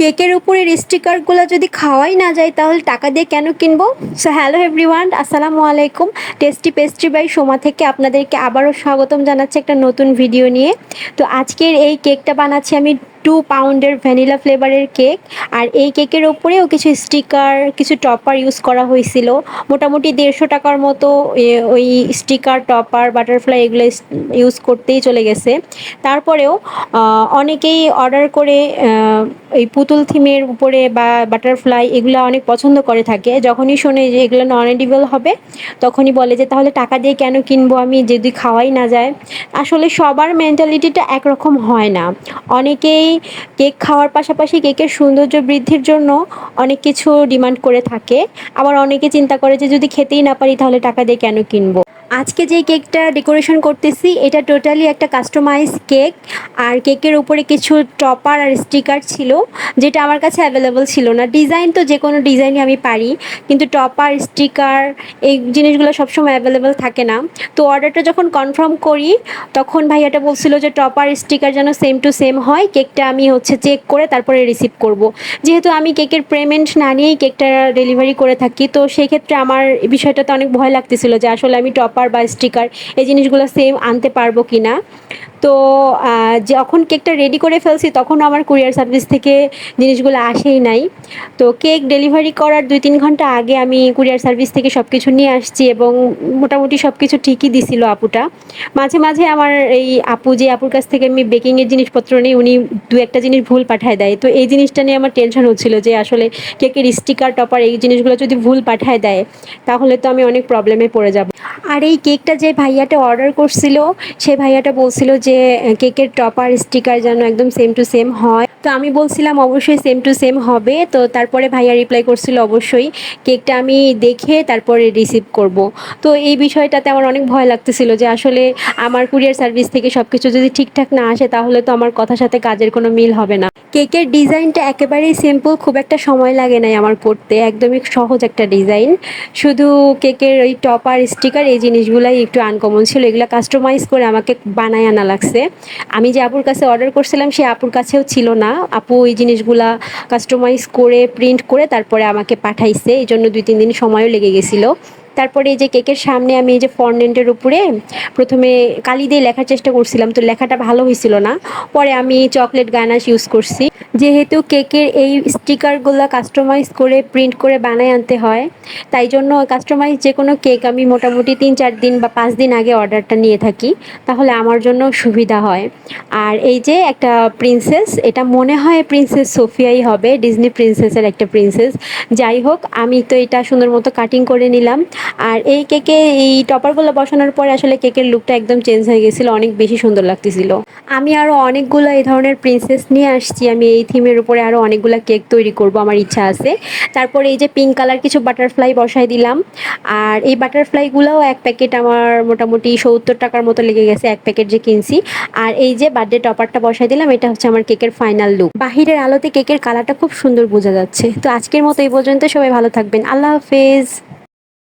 কেকের উপরের স্টিকারগুলো যদি খাওয়াই না যায়, তাহলে টাকা দিয়ে কেন কিনবো? সো হ্যালো এভরিওয়ান আসসালামু আলাইকুম। টেস্টি পেস্ট্রি বাই সোমা থেকে আপনাদেরকে আবারও স্বাগতম জানাচ্ছি একটা নতুন ভিডিও নিয়ে। তো আজকের এই কেকটা বানাচ্ছি আমি টু পাউন্ডের ভ্যানিলা ফ্লেভারের কেক আর এই কেকের ওপরেও কিছু স্টিকার কিছু টপার ইউজ করা হয়েছিল। মোটামুটি দেড়শো টাকার মতো ওই স্টিকার টপার বাটারফ্লাই এগুলো ইউজ করতেই চলে গেছে। তারপরেও অনেকেই অর্ডার করে এই পুতুল থিমের উপরে বা বাটারফ্লাই এগুলো অনেক পছন্দ করে থাকে। যখনই শোনে যে এগুলো নন এডিবল হবে, তখনই বলে যে, তাহলে টাকা দিয়ে কেন কিনবো আমি যদি খাওয়াই না যায়? আসলে সবার মেন্টালিটিটা একরকম হয় না। অনেকেই কেক খাওয়ার পাশাপাশি কেকের সৌন্দর্য বৃদ্ধির জন্য অনেক কিছু ডিমান্ড করে থাকে। আবার অনেকে চিন্তা করে যে যদি খেতেই না পারি তাহলে টাকা দিয়ে কেন কিনবো? আজকে যে কেকটা ডেকোরেশন করতেছি, এটা টোটালি একটা কাস্টমাইজ কেক। আর কেকের উপরে কিছু টপার আর স্টিকার ছিল, যেটা আমার কাছে অ্যাভেলেবল ছিল না। ডিজাইন তো যে কোনো ডিজাইনই আমি পারি, কিন্তু টপার, স্টিকার, এই জিনিসগুলো সবসময় অ্যাভেলেবেল থাকে না। তো অর্ডারটা যখন কনফার্ম করি, তখন ভাইয়াটা বলছিল যে টপার, স্টিকার যেন সেম টু সেম হয়। কেকটা আমি হচ্ছে চেক করে তারপরে রিসিভ করব। যেহেতু আমি কেকের পেমেন্ট না নিয়েই কেকটা ডেলিভারি করে থাকি, তো সেই ক্ষেত্রে আমার বিষয়টাতে অনেক ভয় লাগতেছিল যে আসলে আমি টপার বা স্টিকার এই জিনিসগুলো সেম আনতে পারব কি না তো যখন কেকটা রেডি করে ফেলছি তখন আমার কুরিয়ার সার্ভিস থেকে জিনিসগুলো আসেই নাই। তো কেক ডেলিভারি করার দুই তিন ঘণ্টা আগে আমি কুরিয়ার সার্ভিস থেকে সব কিছু নিয়ে আসছি এবং মোটামুটি সব কিছু ঠিকই দিছিল আপুটা। মাঝে মাঝে আমার এই আপু, যে আপুর কাছ থেকে আমি বেকিংয়ের জিনিসপত্র নিই, উনি দু একটা জিনিস ভুল পাঠায় দেয়। তো এই জিনিসটা নিয়ে আমার টেনশন হচ্ছিল যে আসলে কেকের স্টিকার টপার এই জিনিসগুলো যদি ভুল পাঠায় দেয়, তাহলে তো আমি অনেক প্রবলেমে পড়ে যাব। আর এই কেকটা যে ভাইয়াটা অর্ডার করছিল, সে ভাইয়াটা বলছিল যে কেকের টপার স্টিকার যেন একদম সেম টু সেম হয়। তো আমি বলছিলাম, অবশ্যই সেম টু সেম হবে। তো তারপরে ভাইয়া রিপ্লাই করছিল, অবশ্যই। কেকটা আমি দেখে তারপরে রিসিভ করব। তো এই বিষয়টাতে আমার অনেক ভয় লাগতেছিল যে, আসলে আমার কুরিয়ার সার্ভিস থেকে সব কিছু যদি ঠিকঠাক না আসে, তাহলে তো আমার কথার সাথে কাজের কোনো মিল হবে না। কেকের ডিজাইনটা একেবারেই সিম্পল খুব একটা সময় লাগে নাই আমার করতে। একদমই সহজ একটা ডিজাইন। শুধু কেকের ওই টপার স্টিকার এই জিনিসগুলাই একটু আনকমন ছিল, এগুলো কাস্টমাইজ করে আমাকে বানায় আনা লাগছে। আমি যে আপুর কাছে অর্ডার করছিলাম, সে আপুর কাছেও ছিল না। আপু এই জিনিসগুলা কাস্টমাইজ করে প্রিন্ট করে তারপরে আমাকে পাঠাইছে। এই জন্য দুই, তিন দিন সময়ও লেগে গেছিল। তারপরে এই যে কেকের সামনে আমি এই যে ফর্নেন্টের উপরে প্রথমে কালি দিয়ে লেখার চেষ্টা করছিলাম, তো লেখাটা ভালো হয়েছিল না। পরে আমি চকলেট গানাশ ইউজ করছি। যেহেতু কেকের এই স্টিকারগুলো কাস্টমাইজ করে প্রিন্ট করে বানায় আনতে হয়, তাই জন্য কাস্টমাইজ যে কোনো কেক আমি মোটামুটি তিন চার দিন বা পাঁচ দিন আগে অর্ডারটা নিয়ে থাকি, তাহলে আমার জন্য সুবিধা হয়। আর এই যে একটা প্রিন্সেস এটা মনে হয় প্রিন্সেস সোফিয়াই হবে ডিজনি প্রিন্সেসের একটা প্রিন্সেস যাই হোক, আমি তো এটা সুন্দর মতো কাটিং করে নিলাম। আর এই কেকে, এই টপারগুলো বসানোর পরে আসলে কেকের লুকটা একদম চেঞ্জ হয়ে গেছিল, অনেক বেশি সুন্দর লাগতেছিল। আমি আরও অনেকগুলো এই ধরনের প্রিন্সেস নিয়ে আসছি, আমি এই থিমের উপরে আরও অনেকগুলো কেক তৈরি করব, আমার ইচ্ছা আছে। তারপরে এই যে পিঙ্ক কালার কিছু বাটারফ্লাই বসাই দিলাম। আর এই বাটারফ্লাইগুলোও এক প্যাকেট আমার মোটামুটি সত্তর টাকার মতো লেগে গেছে, এক প্যাকেট যে কিনছি। আর এই যে বার্থডে টপারটা বসাই দিলাম, এটা হচ্ছে আমার কেকের ফাইনাল লুক বাহিরের আলোতে কেকের কালারটা খুব সুন্দর বোঝা যাচ্ছে। তো আজকের মতো এই পর্যন্ত, সবাই ভালো থাকবেন। আল্লাহ হাফেজ।